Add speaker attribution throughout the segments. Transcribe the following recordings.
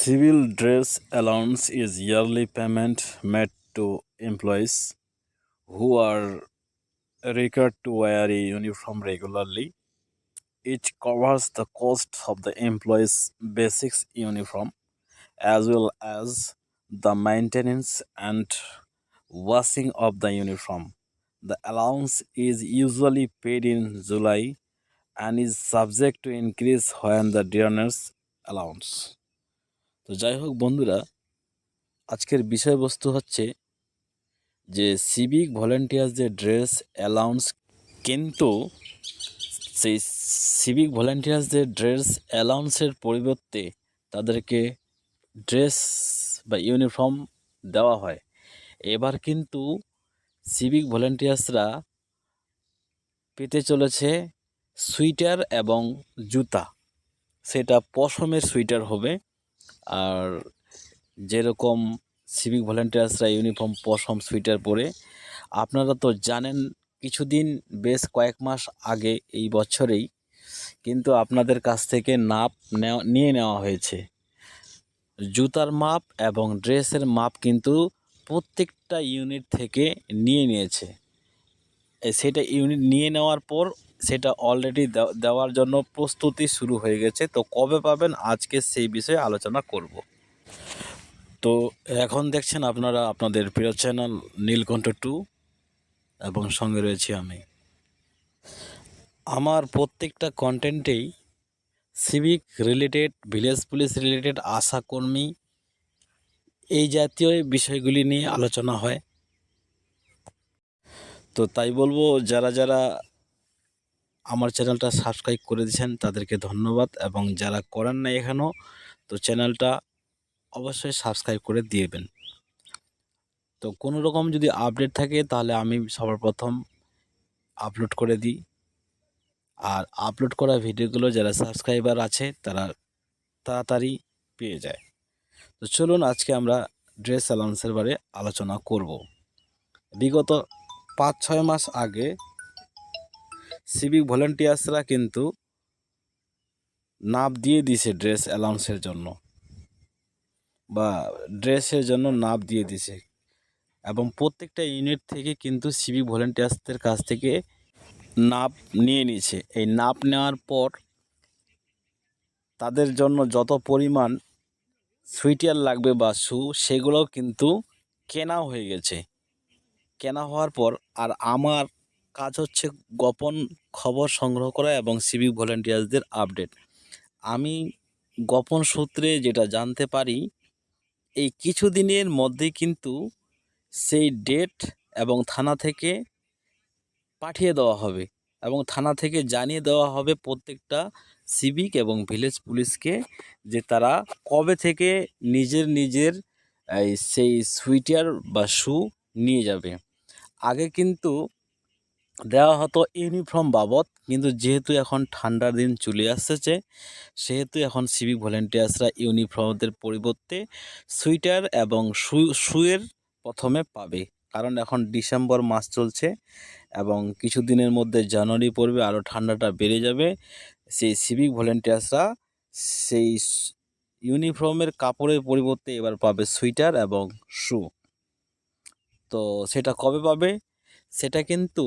Speaker 1: Civil dress allowance is yearly payment made to employees who are required to wear a uniform regularly. It covers the cost of the employee's basic uniform as well as the maintenance and washing of the uniform. The allowance is usually paid in July and is subject to increase when the dearness allowance. তো যাই হোক বন্ধুরা, আজকের বিষয়বস্তু হচ্ছে যে civic ভলেন্টিয়ার্সদের dress allowance কিন্তু সেই সিভিক ভলেন্টিয়ার্সদের ড্রেস অ্যালাউন্সের পরিবর্তে তাদেরকে ড্রেস বা ইউনিফর্ম দেওয়া হয়। এবার কিন্তু সিভিক ভলেন্টিয়ার্সরা পেতে চলেছে সুইটার এবং জুতা। সেটা পশমের সুইটার হবে। আর যেরকম সিভিক ভলেন্টিয়ার্সরা ইউনিফর্ম পশম সুইটার পরে, আপনারা তো জানেন কিছুদিন, বেশ কয়েক মাস আগে এই বছরেই কিন্তু আপনাদের কাছ থেকে নাপ নিয়ে নেওয়া হয়েছে। জুতার মাপ এবং ড্রেসের মাপ কিন্তু প্রত্যেকটা ইউনিট থেকে নিয়ে নিয়েছে। সেটা ইউনিট নিয়ে নেওয়ার পর সেটা অলরেডি দেওয়ার জন্য প্রস্তুতি শুরু হয়ে গেছে। তো কবে পাবেন? আজকে সেই বিষয়ে আলোচনা করব। তো এখন দেখছেন আপনারা, আপনাদের প্রিয় চ্যানেল নীলকণ্ঠ টু এবং সঙ্গে রয়েছি আমি। আমার প্রত্যেকটা কন্টেন্টেই civic related village police related আশাকর্মী এই জাতীয় বিষয়গুলি নিয়ে আলোচনা হয়। তো তাই বলব, যারা যারা আমার চ্যানেলটা সাবস্ক্রাইব করে দিয়েছেন, তাদেরকে ধন্যবাদ। এবং যারা করেন না এখানেও তো চ্যানেলটা অবশ্যই সাবস্ক্রাইব করে দিয়েবেন তো কোনো রকম যদি আপডেট থাকে, তাহলে আমি সবার প্রথম আপলোড করে দিই। আর আপলোড করা ভিডিওগুলো যারা সাবস্ক্রাইবার আছে, তারা তাড়াতাড়ি পেয়ে যায়। তো চলুন আজকে আমরা ড্রেস অ্যালাউন্সের বারে আলোচনা করব। বিগত পাঁচ ছয় মাস আগে সিভিক ভলেন্টিয়ার্সরা কিন্তু নাপ দিয়ে দিছে ড্রেস অ্যালাউন্সের জন্য বা ড্রেসের জন্য নাপ দিয়ে দিছে এবং প্রত্যেকটা ইউনিট থেকে কিন্তু সিভিক ভলেন্টিয়ার্সদের কাছ থেকে নাপ নিয়ে নিয়েছে এই নাপ নেওয়ার পর তাদের জন্য যত পরিমাণ সুইটার লাগবে বা শু সেগুলোও কিন্তু কেনা হয়ে গেছে। কেনা হওয়ার পর আর আমার কাজ হচ্ছে গোপন খবর সংগ্রহ করা এবং সিভিক ভলেন্টিয়ার্সদের আপডেট আমি গোপন সূত্রে যেটা জানতে পারি, এই কিছু দিনের মধ্যেই কিন্তু সেই ডেট এবং থানা থেকে পাঠিয়ে দেওয়া হবে এবং থানা থেকে জানিয়ে দেওয়া হবে প্রত্যেকটা সিভিক এবং ভিলেজ পুলিশকে যে তারা কবে থেকে নিজের নিজের সেই সুইটার বা শু নিয়ে যাবে। আগে কিন্তু দেওয়া হতো ইউনিফর্ম বাবদ, কিন্তু যেহেতু এখন ঠান্ডার দিন চলে আসছে সেহেতু এখন সিভিক ভলেন্টিয়ার্সরা ইউনিফর্মদের পরিবর্তে সুইটার এবং শু, শুয়ের প্রথমে পাবে। কারণ এখন ডিসেম্বর মাস চলছে এবং কিছু দিনের মধ্যে জানুয়ারি পড়বে, আরও ঠান্ডাটা বেড়ে যাবে। সেই সিভিক ভলেন্টিয়ার্সরা সেই ইউনিফর্মের কাপড়ের পরিবর্তে এবার পাবে সুইটার এবং শু তো সেটা কবে পাবে? সেটা কিন্তু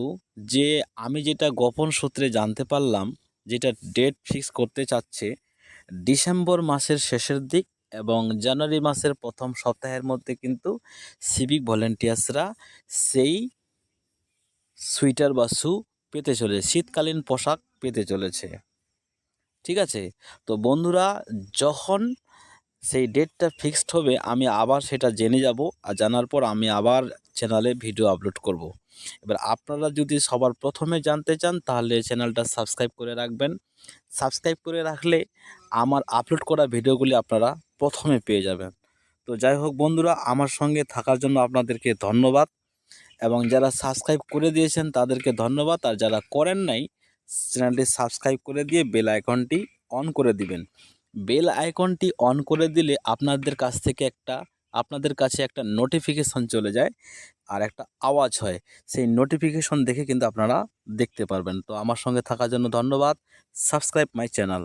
Speaker 1: যে আমি যেটা গোপন সূত্রে জানতে পারলাম, যেটা ডেট ফিক্স করতে চাচ্ছে, ডিসেম্বর মাসের শেষের দিক এবং জানুয়ারি মাসের প্রথম সপ্তাহের মধ্যে কিন্তু সিভিক ভলেন্টিয়ার্সরা সেই সুইটার বা শু পেতে চলে, শীতকালীন পোশাক পেতে চলেছে। ঠিক আছে? তো বন্ধুরা, যখন সেই ডেটটা ফিক্সড হবে, আমি আবার সেটা জেনে যাব আর জানার পর আমি আবার চ্যানেলে ভিডিও আপলোড করব। এবার আপনারা যদি সবার প্রথমে জানতে চান, তাহলে চ্যানেলটা সাবস্ক্রাইব করে রাখবেন। সাবস্ক্রাইব করে রাখলে আমার আপলোড করা ভিডিওগুলি আপনারা প্রথমে পেয়ে যাবেন। তো যাই হোক বন্ধুরা, আমার সঙ্গে থাকার জন্য আপনাদেরকে ধন্যবাদ এবং যারা সাবস্ক্রাইব করে দিয়েছেন, তাদেরকে ধন্যবাদ। আর যারা করেন নাই চ্যানেলটি সাবস্ক্রাইব করে দিয়ে বেল আইকনটি অন করে দিবেন। বেল আইকনটি অন করে দিলে আপনাদের কাছ থেকে একটা, আপনাদের কাছে একটা নোটিফিকেশন চলে যায় আর একটা আওয়াজ হয়। সেই নোটিফিকেশন দেখে কিন্তু আপনারা দেখতে পারবেন। তো আমার সঙ্গে থাকার জন্য ধন্যবাদ। Subscribe my channel